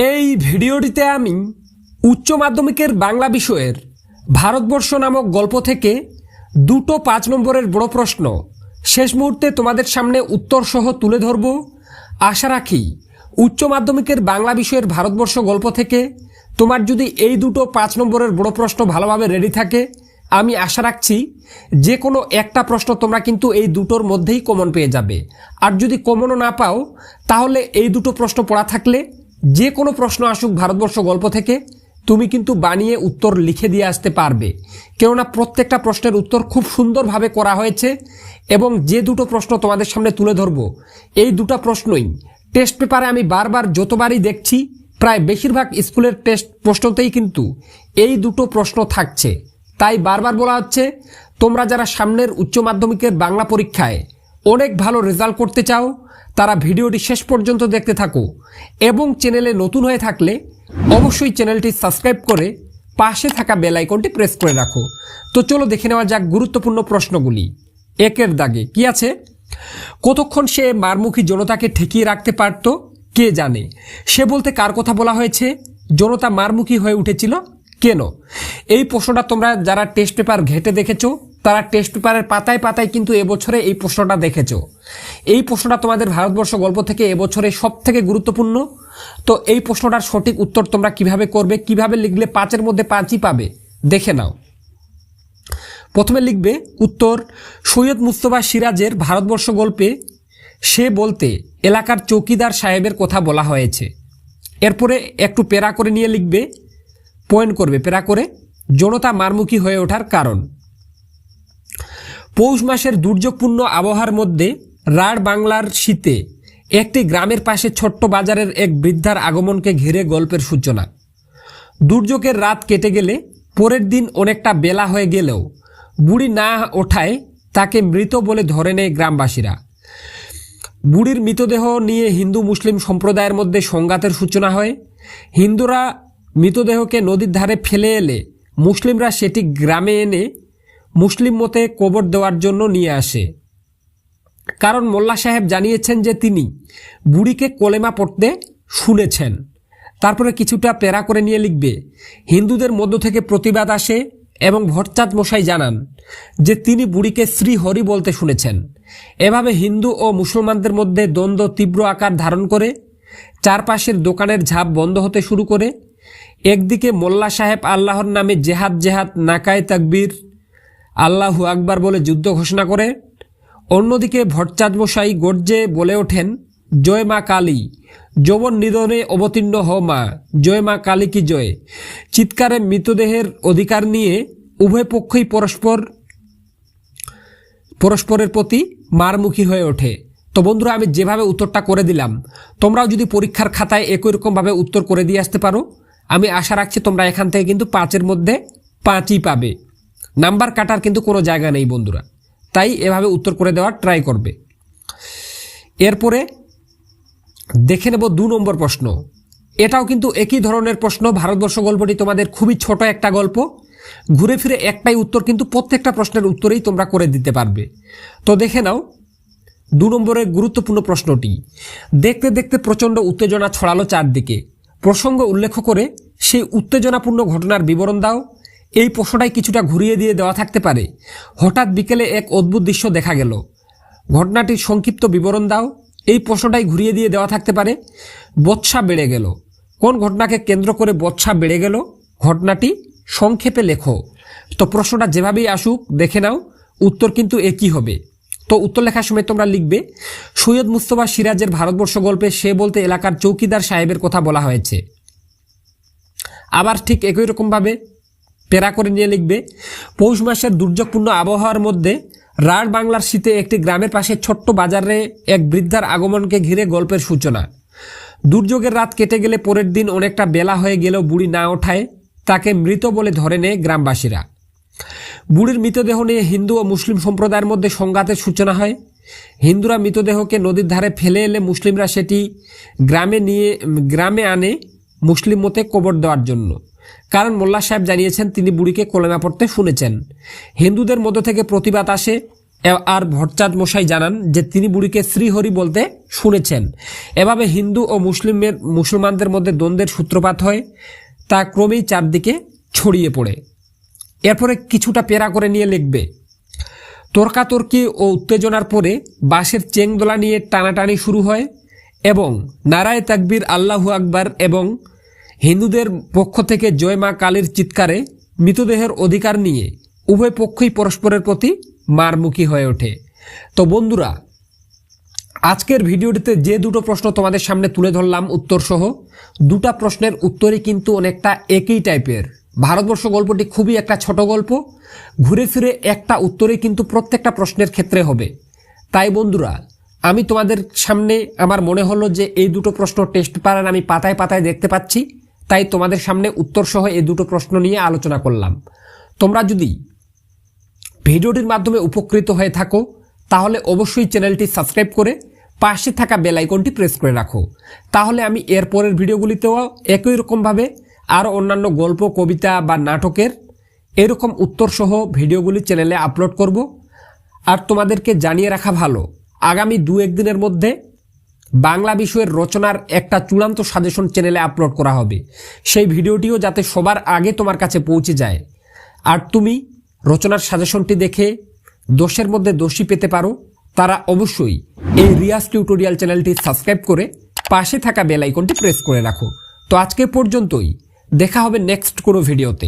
এই ভিডিওটিতে আমি উচ্চ মাধ্যমিকের বাংলা বিষয়ের ভারতবর্ষ নামক গল্প থেকে দুটো পাঁচ নম্বরের বড় প্রশ্ন। শেষ মুহূর্তে তোমাদের সামনে উত্তর সহ তুলে ধরব। আশা রাখি উচ্চ মাধ্যমিকের বাংলা বিষয়ের ভারতবর্ষ গল্প থেকে তোমার যদি এই দুটো পাঁচ নম্বরের বড় প্রশ্ন ভালোভাবে রেডি থাকে, আমি আশা রাখছি যে কোনো একটা প্রশ্ন তোমরা কিন্তু এই দুটোর মধ্যেই কমন পেয়ে যাবে। আর যদি কমনও না পাও, তাহলে এই দুটো প্রশ্ন পড়া থাকলে যে কোনো প্রশ্ন আসুক ভারতবর্ষ গল্প থেকে, তুমি কিন্তু বানিয়ে উত্তর লিখে দিয়ে আসতে পারবে। কেননা প্রত্যেকটা প্রশ্নের উত্তর খুব সুন্দরভাবে করা হয়েছে এবং যে দুটো প্রশ্ন তোমাদের সামনে তুলে ধরবো, এই দুটো প্রশ্নই। টেস্ট পেপারে আমি বারবার যতবারই দেখছি, প্রায় বেশিরভাগ স্কুলের টেস্ট প্রশ্নতেই কিন্তু এই দুটো প্রশ্ন থাকছে। তাই বারবার বলা হচ্ছে, তোমরা যারা সামনের উচ্চ মাধ্যমিকের বাংলা পরীক্ষায় অনেক ভালো রেজাল্ট করতে চাও, তারা ভিডিওটি শেষ পর্যন্ত দেখতে থাকো এবং চ্যানেলে নতুন হয়ে থাকলে অবশ্যই চ্যানেলটি সাবস্ক্রাইব করে পাশে থাকা বেল আইকনটি প্রেস করে রাখো। তো চলো দেখে নেওয়া যাক গুরুত্বপূর্ণ প্রশ্নগুলি। একের দাগে কি আছে? কতক্ষণ সে মারমুখী জনতাকে ঠেকিয়ে রাখতে পারত? কে জানে? সে বলতে কার কথা বলা হয়েছে? জনতা মারমুখী হয়ে উঠেছিল কেন? এই প্রশ্নটা তোমরা যারা টেস্ট পেপার ঘেটে দেখেছ তারা টেস্ট পেপারের পাতায় পাতায় কিন্তু এবছরে এই প্রশ্নটা দেখেছ। এই প্রশ্নটা তোমাদের ভারতবর্ষ গল্প থেকে এবছরে সব থেকে গুরুত্বপূর্ণ। তো এই প্রশ্নটার সঠিক উত্তর তোমরা কীভাবে করবে, কীভাবে লিখলে পাঁচের মধ্যে পাঁচই পাবে, দেখে নাও। প্রথমে লিখবে, উত্তর, সৈয়দ মুস্তফা সিরাজের ভারতবর্ষ গল্পে সে বলতে এলাকার চৌকিদার সাহেবের কথা বলা হয়েছে। এরপরে একটু পেরা করে নিয়ে লিখবে পয়েন্ট করবে পেরা করে, জনতা মারমুখী হয়ে ওঠার কারণ। পৌষ মাসের দুর্যোগপূর্ণ আবহাওয়ার মধ্যে রাঢ় বাংলার শীতে একটি গ্রামের পাশে ছোট্ট বাজারের এক বৃদ্ধার আগমনকে ঘিরে গল্পের সূচনা। দুর্যোগের রাত কেটে গেলে পরের দিন অনেকটা বেলা হয়ে গেলেও বুড়ি না ওঠায় তাকে মৃত বলে ধরে নেয় গ্রামবাসীরা। বুড়ির মৃতদেহ নিয়ে হিন্দু মুসলিম সম্প্রদায়ের মধ্যে সংঘাতের সূচনা হয়। হিন্দুরা মৃতদেহকে নদীর ধারে ফেলে এলে মুসলিমরা সেটি গ্রামে এনে মুসলিম মতে কবর দেওয়ার জন্য নিয়ে আসে। কারণ মোল্লা সাহেব জানিয়েছেন যে তিনি বুড়িকে কোলেমা পড়তে শুনেছেন। তারপরে কিছুটা পেরা করে নিয়ে লিখবে। হিন্দুদের মধ্য থেকে প্রতিবাদ আসে এবং ভট্টাচ মশাই জানান যে তিনি বুড়িকে শ্রী হরি বলতে শুনেছেন। এভাবে হিন্দু ও মুসলমানদের মধ্যে দ্বন্দ্ব তীব্র আকার ধারণ করে, চারপাশের দোকানের ঝাঁপ বন্ধ হতে শুরু করে, একদিকে মোল্লা সাহেব আল্লাহর নামে জেহাদ জেহাদ, নাকায় তাকবীর আল্লাহু আকবার বলে যুদ্ধ ঘোষণা করে। অন্যদিকে ভট্টাচ মশাই গর্জে বলে ওঠেন, জয় মা কালী, যৌবন নিধনে অবতীর্ণ হ মা, জয় মা কালী কি জয়? চিৎকারে মৃতদেহের অধিকার নিয়ে উভয় পক্ষই পরস্পর, পরস্পরের প্রতি মারমুখী হয়ে ওঠে। তো বন্ধুরা, আমি যেভাবে উত্তরটা করে দিলাম, তোমরাও যদি পরীক্ষার খাতায় একই রকমভাবে উত্তর করে দিয়ে আসতে পারো। আমি আশা রাখছি তোমরা এখান থেকে কিন্তু পাঁচের মধ্যে পাঁচই পাবে। নাম্বার কাটার কিন্তু কোনো জায়গা নেই বন্ধুরা। তাই এভাবে উত্তর করে দেওয়ার ট্রাই করবে। এরপরে দেখে নেব দু নম্বর প্রশ্ন। এটাও কিন্তু একই ধরনের প্রশ্ন, ভারতবর্ষ গল্পটি তোমাদের খুবই ছোট একটা গল্প। ঘুরে ফিরে একটাই উত্তর কিন্তু প্রত্যেকটা প্রশ্নের উত্তরেই তোমরা করে দিতে পারবে। তো দেখে নাও দু নম্বরের গুরুত্বপূর্ণ প্রশ্নটি। দেখতে দেখতে প্রচণ্ড উত্তেজনা ছড়ালো চারদিকে। প্রসঙ্গ উল্লেখ করে সেই উত্তেজনাপূর্ণ ঘটনার বিবরণ দাও। এই প্রশ্নটাই কিছুটা ঘুরিয়ে দিয়ে দেওয়া থাকতে পারে। হঠাৎ বিকেলে এক অদ্ভুত দৃশ্য দেখা গেল। ঘটনাটির সংক্ষিপ্ত বিবরণ দাও। এই প্রশ্নটাই ঘুরিয়ে দিয়ে দেওয়া থাকতে পারে। বৎসা বেড়ে গেল। কোন ঘটনাকে কেন্দ্র করে বৎসা বেড়ে গেল? ঘটনাটি সংক্ষেপে লেখো। তো প্রশ্নটা যেভাবেই আসুক, দেখে নাও। উত্তর কিন্তু একই হবে? তো উত্তর লেখার সময় তোমরা লিখবে, সৈয়দ মুস্তফা সিরাজের ভারতবর্ষ গল্পে সে বলতে এলাকার চৌকিদার সাহেবের কথা বলা হয়েছে। আবার ঠিক একই রকমভাবে পেরা করে নিয়ে লিখবে, পৌষ মাসের দুর্যোগপূর্ণ আবহাওয়ার মধ্যে রাঢ় বাংলার শীতে একটি গ্রামের পাশে ছোট্ট বাজারে এক বৃদ্ধার আগমনকে ঘিরে গল্পের সূচনা। দুর্যোগের রাত কেটে গেলে পরের দিন অনেকটা বেলা হয়ে গেলেও বুড়ি না ওঠায় তাকে মৃত বলে ধরে নেয় গ্রামবাসীরা। বুড়ির মৃতদেহ নিয়ে হিন্দু ও মুসলিম সম্প্রদায়ের মধ্যে সংঘাতের সূচনা হয়। হিন্দুরা মৃতদেহকে নদীর ধারে ফেলে এলে মুসলিমরা সেটি গ্রামে নিয়ে, গ্রামে আনে মুসলিম মতে কবর দেওয়ার জন্য। কারণ মোল্লা সাহেব জানিয়েছেন, তিনি বুড়িকে কোলেমা পড়তে শুনেছেন। হিন্দুদের মধ্য থেকে প্রতিবাদ আসে। আর ভট্টাচাঁদ মশাই জানান যে, তিনি বুড়িকে শ্রীহরি বলতে শুনেছেন। এভাবে হিন্দু ও মুসলিমের মুসলমানদের মধ্যে দ্বন্দ্বের সূত্রপাত হয়, তা ক্রমেই চারদিকে ছড়িয়ে পড়ে। এরপরে কিছুটা পেরা করে নিয়ে লিখবে, তর্কাতর্কি ও উত্তেজনার পরে বাঁশের চেংদোলা নিয়ে টানাটানি শুরু হয় এবং নারায় তাকবীর আল্লাহু আকবার এবং হিন্দুদের পক্ষ থেকে জয় মা কালীর চিৎকারে মৃতদেহের অধিকার নিয়ে উভয় পক্ষই পরস্পরের প্রতি মারমুখী হয়ে ওঠে। তো বন্ধুরা, আজকের ভিডিওটিতে যে দুটো প্রশ্ন তোমাদের সামনে তুলে ধরলাম উত্তরসহ, দুটা প্রশ্নের উত্তরই কিন্তু অনেকটা একই টাইপের। ভারতবর্ষ গল্পটি খুবই একটা ছোট গল্প, ঘুরে ফিরে একটা উত্তরই কিন্তু প্রত্যেকটা প্রশ্নের ক্ষেত্রে হবে। তাই বন্ধুরা, আমি তোমাদের সামনে আমার মনে হলো যে এই দুটো প্রশ্ন টেস্ট পেপার আমি পাতায় পাতায় দেখতে পাচ্ছি। তাই তোমাদের সামনে উত্তর সহ এই দুটো প্রশ্ন নিয়ে আলোচনা করলাম। তোমরা যদি ভিডিওটির মাধ্যমে উপকৃত হয়ে থাকো, তাহলে অবশ্যই চ্যানেলটি সাবস্ক্রাইব করে পাশে থাকা বেল আইকনটি প্রেস করে রাখো। তাহলে আমি এর পরের ভিডিওগুলিতেও একই রকমভাবে আরও অন্যান্য গল্প, কবিতা বা নাটকের এরকম উত্তরসহ ভিডিওগুলি চ্যানেলে আপলোড করব। আর তোমাদেরকে জানিয়ে রাখা ভালো, আগামী দু একদিনের মধ্যে বাংলা বিষয়ের রচনার একটা চূড়ান্ত সাজেশন চ্যানেলে আপলোড করা হবে। সেই ভিডিওটিও যাতে সবার আগে তোমার কাছে পৌঁছে যায়। আর তুমি রচনার সাজেশনটি দেখে দোষের মধ্যে দোষী পেতে পারো, তারা অবশ্যই এই রিয়াজ টিউটোরিয়াল চ্যানেলটি সাবস্ক্রাইব করে পাশে থাকা বেল আইকনটি প্রেস করে রাখো। তো আজকে পর্যন্তই, দেখা হবে নেক্সট কোনো ভিডিওতে।